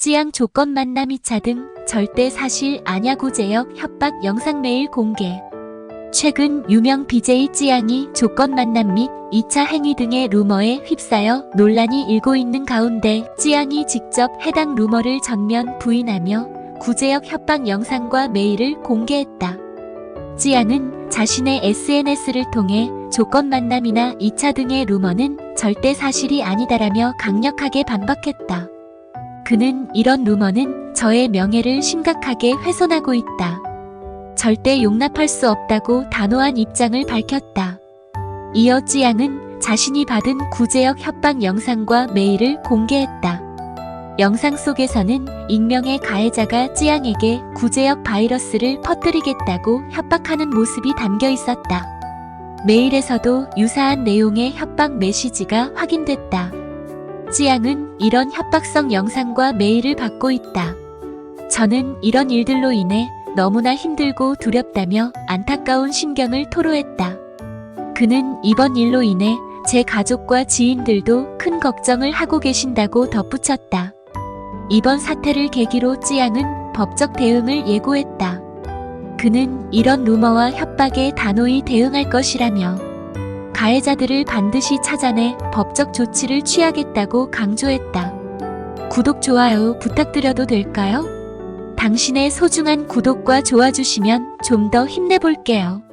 찌양 조건 만남 2차 등 절대 사실 아냐 구제역 협박 영상 메일 공개. 최근 유명 BJ 찌양이 조건 만남 및 2차 행위 등의 루머에 휩싸여 논란이 일고 있는 가운데 찌양이 직접 해당 루머를 전면 부인하며 구제역 협박 영상과 메일을 공개했다. 찌양은 자신의 SNS를 통해 조건 만남이나 2차 등의 루머는 절대 사실이 아니다라며 강력하게 반박했다. 그는 이런 루머는 저의 명예를 심각하게 훼손하고 있다. 절대 용납할 수 없다고 단호한 입장을 밝혔다. 이어 찌양은 자신이 받은 구제역 협박 영상과 메일을 공개했다. 영상 속에서는 익명의 가해자가 찌양에게 구제역 바이러스를 퍼뜨리겠다고 협박하는 모습이 담겨 있었다. 메일에서도 유사한 내용의 협박 메시지가 확인됐다. 찌양은 이런 협박성 영상과 메일을 받고 있다. 저는 이런 일들로 인해 너무나 힘들고 두렵다며 안타까운 심경을 토로했다. 그는 이번 일로 인해 제 가족과 지인들도 큰 걱정을 하고 계신다고 덧붙였다. 이번 사태를 계기로 찌양은 법적 대응을 예고했다. 그는 이런 루머와 협박에 단호히 대응할 것이라며 가해자들을 반드시 찾아내 법적 조치를 취하겠다고 강조했다. 구독, 좋아요 부탁드려도 될까요? 당신의 소중한 구독과 좋아 주시면 좀 더 힘내볼게요.